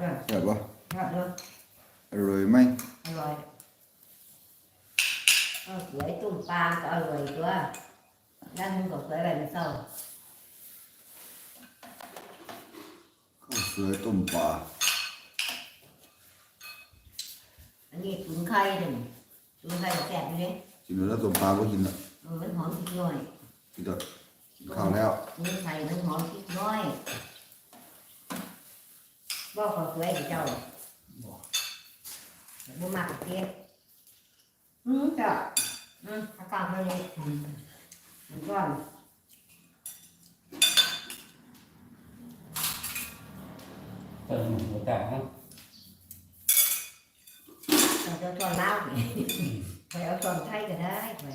ด้วยแซ่บปะชอบเนาะอร่อยไหมอร่อยเออสวยตุ่มปลาก็อร่อยตัวด้านนึงก็สวยแบ บไม่เศร้า ข้าวสวยต้มปลา อันนี้ตุ๋นไข่หนึ่งตุ๋นไข่แซ่บอยู่เลย กินแล้วต้มปลาก็กินละ เออมันหอมพริกน้อย กินแล้วกินข้าวแล้ว นี่ไข่มันหอมพริกน้อยบอกเขาสวยกับเจ้าบ่มากกับเทียบอืมจ้ะอืมอากาศมันเลยอืมมันร้อน เติมหัวแตกนะ เราจะตอนเล่าวนี่ไปเอาตอนไทยก็ได้ไป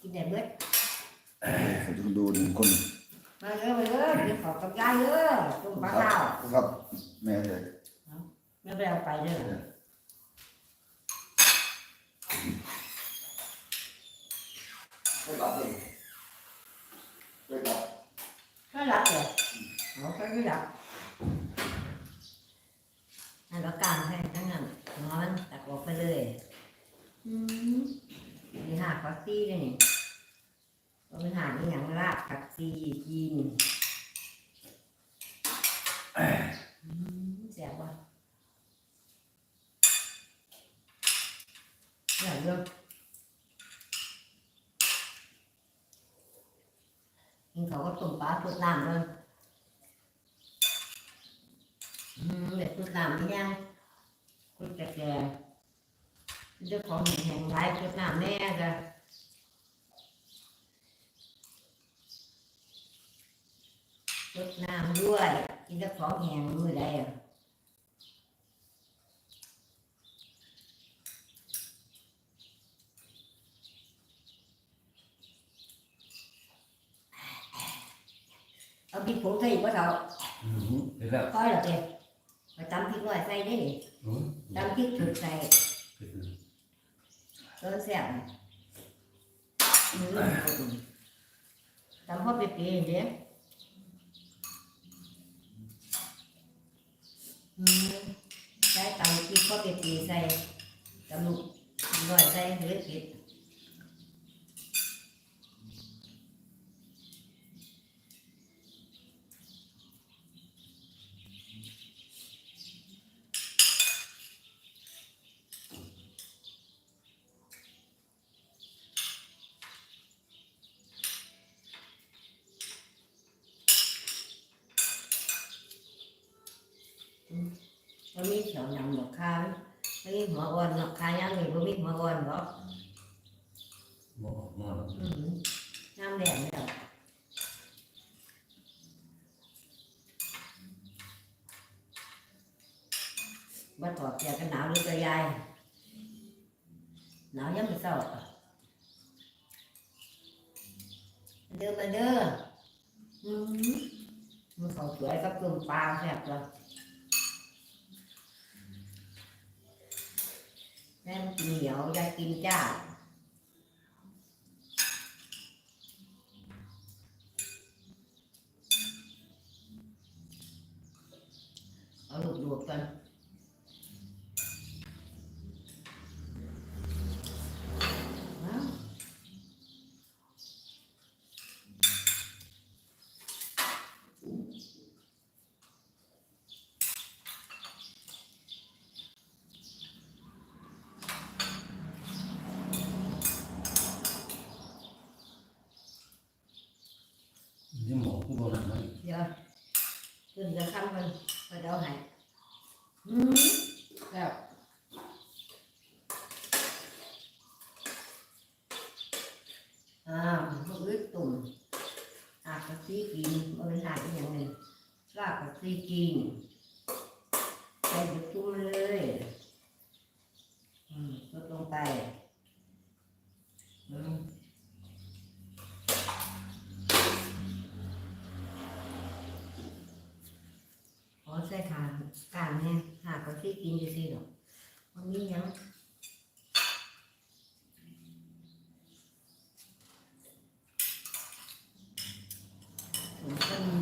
กินได้เบิด ผมจะดูหนึ่งคน มาเยอะมาเยอะกินข้าวกับยายเยอะต้มปลาข้าวครับแม่เลยไม่ไปเอาไปเด้อไม่รับเลยไม่รับถ้ารับเลยเอาไปไม่รับนั่นก็การให้ทั้งนั้นนอนตักออกไปเลยอืมมีหาผักซีด้วยนี่ ก็มีหาอีหยังลาบผักซีกินอืมแซ่บว่ะอร่อยเยอะกินเขาวก็ต้มปลาตุดน้ำเลยอืมเด็ดตุดน้ำนี่ยังตุดแก่ๆเจ้าของแห้งๆหลายตุดน้ำแน่จ้ะ ตุดน้ำด้วย กินเจ้าของแห้งมือใดอะเอาพริกผงใส่อีกว่าเถอะอืมเดี๋ยวแล้วค่อยหรอกเด็กไปตำพริกหน่อยใส่ได้หนิอืมตำพริกถึกใส่คือเออแซ่บอืมตำพ่อเปรี้ยวๆเด้อืม ใส่ตำพริกพ่อเปรี้ยวๆใส่ตำลูกหน่อยใส่เหลือผิดมันมีเขียวดำดอกคาไม่มี หัวอ่อนดอกคายังมีบ่มีหัวอ่อนหรอกบ่ออกมาแล้วอืมน้ำแดงแล้วมาถอดเสื้อกันหนาวหรือจะยายหนาวยังไม่เศร้าเด้อมาเด้ออืมมันเขาสวยกับกลุ่มปลาแซ่บเลย แม่มันกินเหนียวอยากกินจ้า ที่กินซื่อๆหรอกมันมีหยังผมก็มี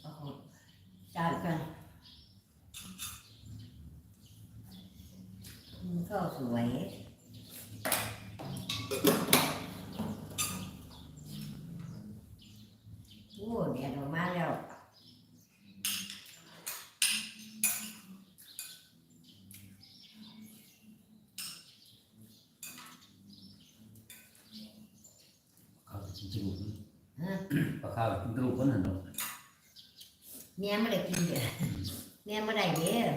เอาออกจานกันมันก็สวย แม่ไม่ได้กินเด้อแม่ไม่ได้เด้อ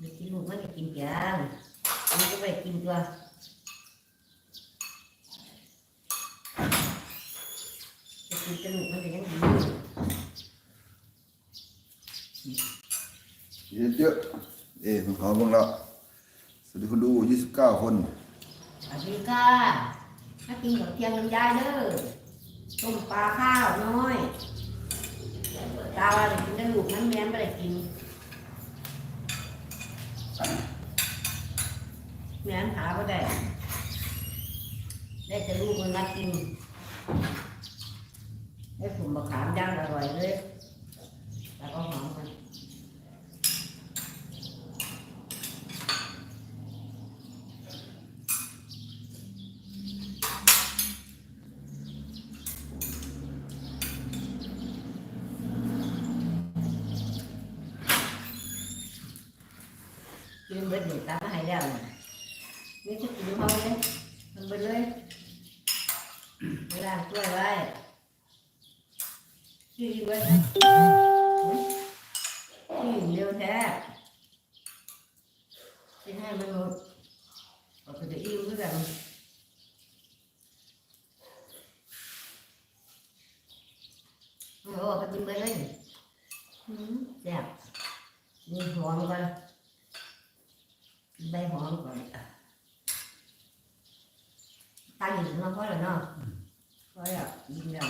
เด็กที่ลูกมันจะกินเพียงมันก็ไม่ได้กินตัวจะกินกระดูกมันก็ยังดีเยอะเยอะเอ๊ะผมขอเบิ่งแล้วสวัสดีคนดูยี่สิบเก้าคนสวัสดีค่ะถ้ากินกับเพียงน้ำยายเด้อต้มปลาข้าวน้อย ตาว่าจะกินกระลูกมันแม่ไม่ได้กินแม่หาก็ได้ ได้จะลูกมันนัดกิน ได้ถุงมะขามย่างอร่อยเลย แล้วก็หอมมัน กินเบิดหนึ่งตามมา ให้แล้วน่ะนี่จะกินเขาเลยมันไปเลยเวลาช่วยไว้ชื่อไว้ชื่อเร็วแท้ที่ให้มันหมดก็จะอิ่มด้วยกันโอ้ไปกินไปเลยอืมแซ่บมีหอมกัน ใบหอมก่อนตั้งอยู่น้องพ่อแล้วเนาะพ่อแล้วยิงเรา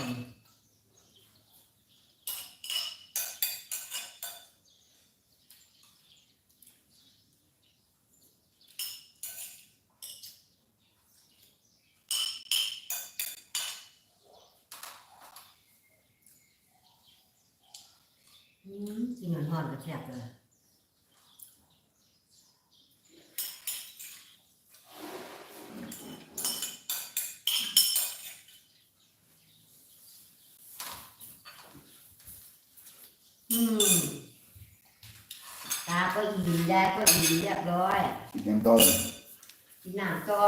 อืมกินหอนๆก็แซ่บเลย อืมตาก็อิ่มยายก็อิ่มเรียบร้อยกินยังต่อเลยกินน้ำต่อ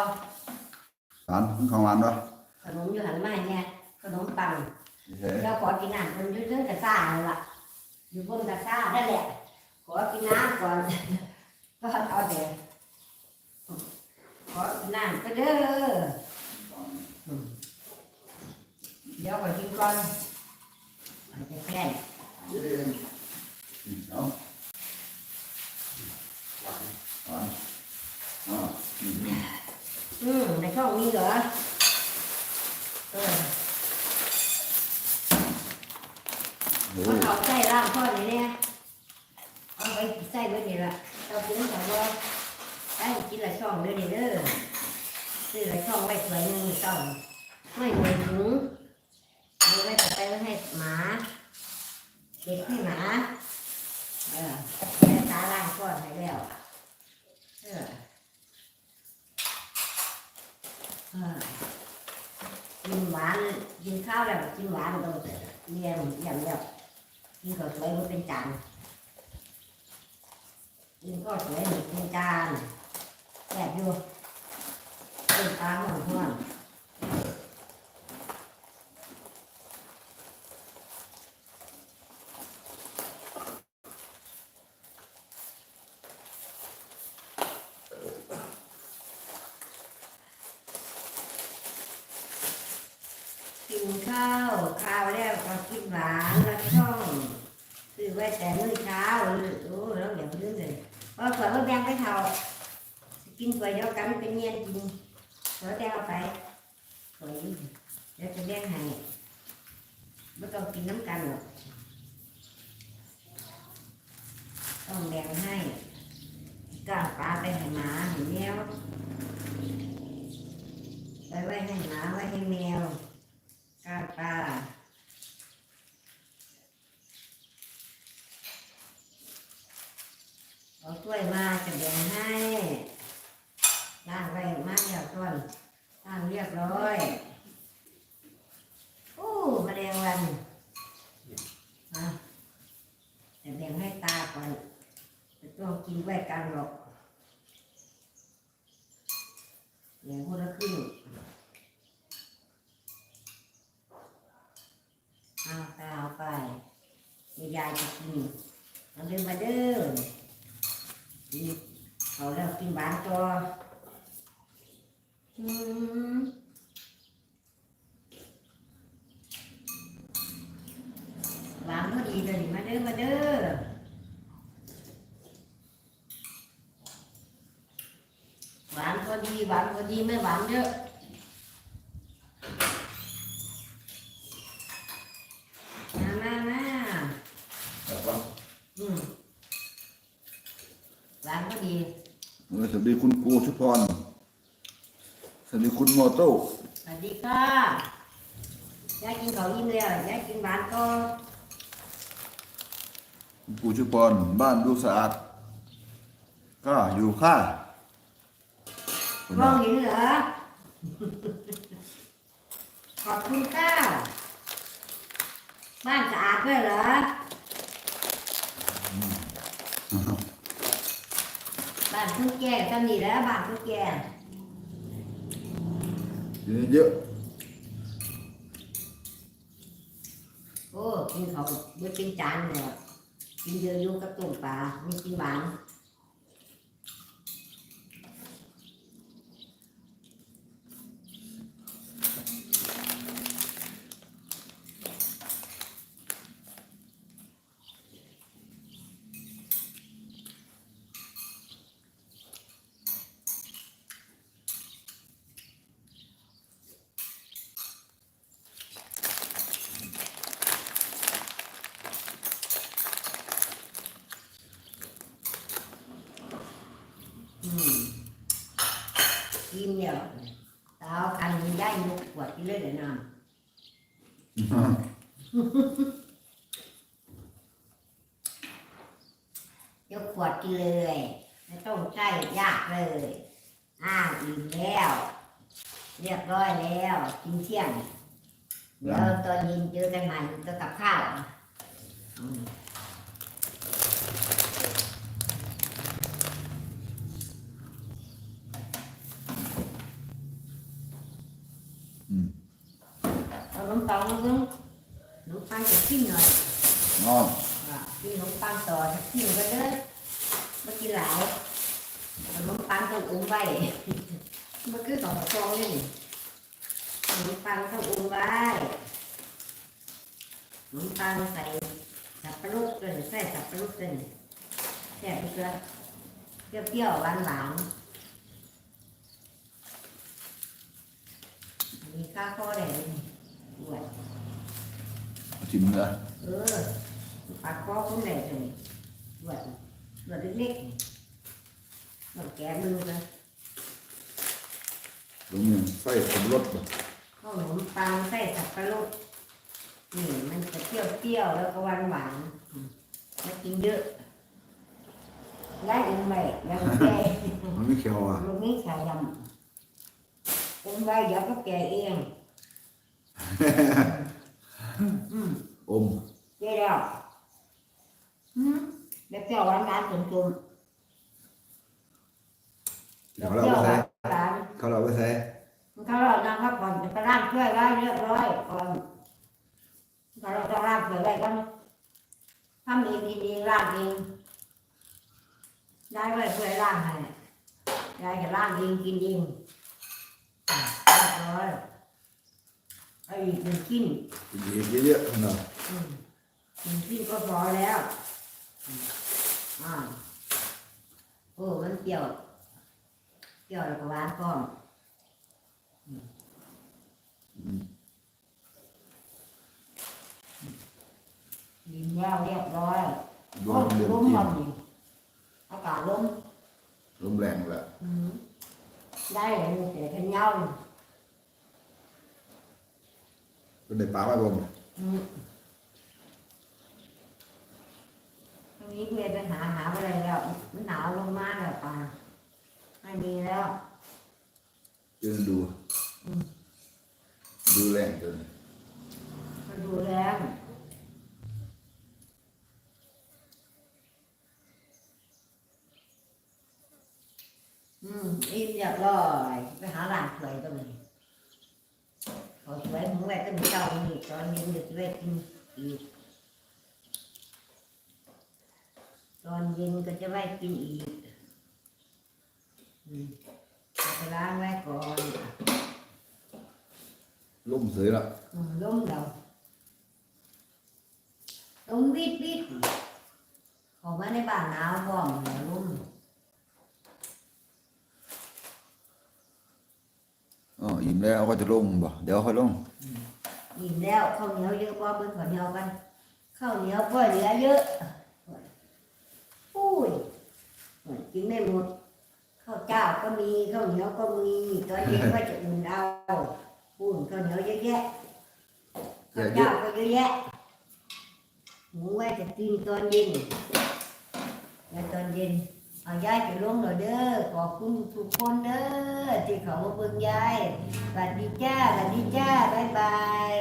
ร้านของร้านวะขนมอยู่หันมาเนี่ยขนมปังเฮ้ยเราขอกินน้ำมันอยู่เรื่องกระซ่าเลยล่ะอยู่บนกระซ่านั่นแหละขอกินน้ำก่อนก็เอาเดี๋ยวขอกินน้ำก็เด้ออืมเดี๋ยวขอกินก่อนมันจะแค่น เอาหวานอ่าอืม อืมในช่องนี้เหรอเออ โอ้ เอาใส่ร่างพ่อนี่เนี่ยเอาไปใส่ไว้นี่ละเอาไปเล่นกับว่าได้กินละช่องเด้อนี่เด้อซื้อละช่องไว้สวยหนึ่งช่อง ไม่หนึ่งถุงเอาไว้ต่อไปไว้ให้หมาเก็บให้หมาเออแม่ตาล่างก้อนให้แล้วเออเออกินหวานกินข้าวแล้วกินหวานต้องเลี้ยงอย่างเดียวกินข้าวสวยมันเป็นจานกินข้าวสวยมันเป็นจานแซ่บอยู่เป็นปลาหม้อห้อน กินข้าวข้าวแล้วก็กินหวานแล้วช่องคือไว้แต่มื้อเช้าโอ้แล้วอย่างนี้เลยเพราะเผื่อว่าแบ่งไปเท่า สิกินก๋วยเดียวกันเป็นเงียนกินเดี๋ยวแบ่งเอาไปก๋วยเดี๋ยวจะแบ่งให้ไม่ต้องกินน้ำกันหรอกต้องแบ่งให้ก้างปลาไปให้หมาให้แมวไปไว้ให้หมาไว้ให้แมว ก้างปลาเอาถ้วยมาจะแบ่งให้ บร้อย โอ้แมลงวันอะแต่แบ่งให้ตาก่อนจะ ต้งไว้กันหรอกแบ่างคนละครึ่งเอาตาเอาไปยายจะกินเอาเดินมาเด้อนี่เอาแล้วกินหวานต่ออืมหวานพอดีเลยมาเด้อมาเด้อหวานพอ ดีหวานพอดีไม่หวานเยอะมามามาแบบว่าอืมหวานพอดีเออสวัสดีคุณครูชุพรสวัสดีคุณโมโต้สวัสดีค่ะยายกินข้าวอิ่มแล้วยายกินหวานก็คุณครูชุพรบ้านดูสะอาดก็อยู่ค่าคน มอน่ะงเห็นเหรอ ขอบคุณค่ะบ้านสะอาดด้วยเหรอ บ้านทุกแก่ก็มีแล้วบ้านทุกแก่เยอะโอ้กินเขาเมื่อเป็นจานเลยอะกินเยอะอยุ่กับต้มปลาไม่กินหวาน กินเนี่ยตาเอาคันย่ายมุกขวดกินเลยเดี๋ยวน้ำยกขวดกินเลยไม่ต้องใช้ยากเลยอ้าวอิ่มแล้ว เรียบร้อยแล้วกินเที่ยงเดี๋ยวตอนเย็นเจอกันใหม่ก็กับข้าวอืม อืม เอาข นมปังมาลุงขนมปังจะกินหน่อยนอนอะกินขนมปังต่อจะกินไปเลยเมื่อกี้หลายขนมปังต้องอุ้มไว้เมื่อกี้สองฟองนี่ขนมปังต้องอุ้มไว้ขนมปังใส่สับปะรดเลยใส่สับปะรดเลยแซ่บอีกแล้วเปรี้ยวๆหวานๆอันนี้ข้าวข้อแดง ด้วยชิมเลยเออปากคอ cũng đẹp rồi vậy rồi đứt nít rồi kẻ đưa ra ตรงนี้ใส่สมรสบ่ข้าวหนมปังใส่สับปะรดนี่มันจะเปรี้ยวเปรี้ยวๆแล้วก็หวานหวานๆอืมแล้วกินเยอะได้เองไหมยังแก่มันไม่เขียวอะลูกนี้ชายดำอุ้มไว้เดี๋ยวก็แก่เอง อืมอมเจ๊แล้วอืมเดี๋ยวเปรี้ยวหวานหวานๆจุ่มๆเดี๋ยวเราไปใส่หวานเขาเราไปใส่เขาเรานั่งพักผ่อนจะไปร่างช่วยไว้เรียบร้อยก่อนเขาเราจะร่างช่วยไว้ก่อนถ้ามีดีดีๆร่างเองได้ไว้ช่วยร่างให้ยายจะร่างเองกินเองอะเรียบร้อย ไอ้อีกหนึ่งชิ้นกินเยอะๆคนน่ะอืมหนึ่งชิ้นก็พอแล้วอืมอ่าโอ้มันเปรี้ยวเปรี้ยวแล้วก็หวานพร้อมดินแล้วเรียบร้อยรวมเดือนล้มกินมันนี่อากาศล้มลมแรงแหละอืมได้เลยมันเสียกันเงา เป็นในป่าไว้บ่มอืมตรงนี้เพื่อนไปหาหาอะไรแล้ว มันหนาวลงมากแล้วป่าไม่มีแล้ว ยืนดู อืมรงจนมาดูแรงอืมอิ่มอยากร้อย ไปหาร้านสวยก็มี เขาสวยมึงแม่ก็มีเจ้ามีตอนนี้จะไปกินอีก ตอนเย็นก็จะไว้กินอีกอืมเอาไปล้างไว้ก่อนล่มเสยละอืมล้มเราล้มวิดวิดเของมาในบ้านหนาวพร้อมแล้วล้ม อ๋ออิ่มแล้วก็จะลงบ่เดี๋ยวค่อยลงอิ่มแล้วข้าวเหนียวเยอะกว่าเบิ่งข้าวเหนียวกันข้าวเหนียวก็เหลือเยอะอุ้ยกินไม่หมดข้าวเจ้าก็มีข้าวเหนียวก็มีตอนเย็นก็จะอุ่นเอาอุ่นข้าวเหนียวเยอะแยะข้าวเจ้าก็เยอะแยะหมูไว้จะกินตอนเย็นแล้วตอนเย็น เอายายจะลงหน่อยเด้อขอบคุณทุกคนเด้อที่เขามาเบิ่งยายสวัสดีจ้าสวัสดีจ้าบ๊ายบาย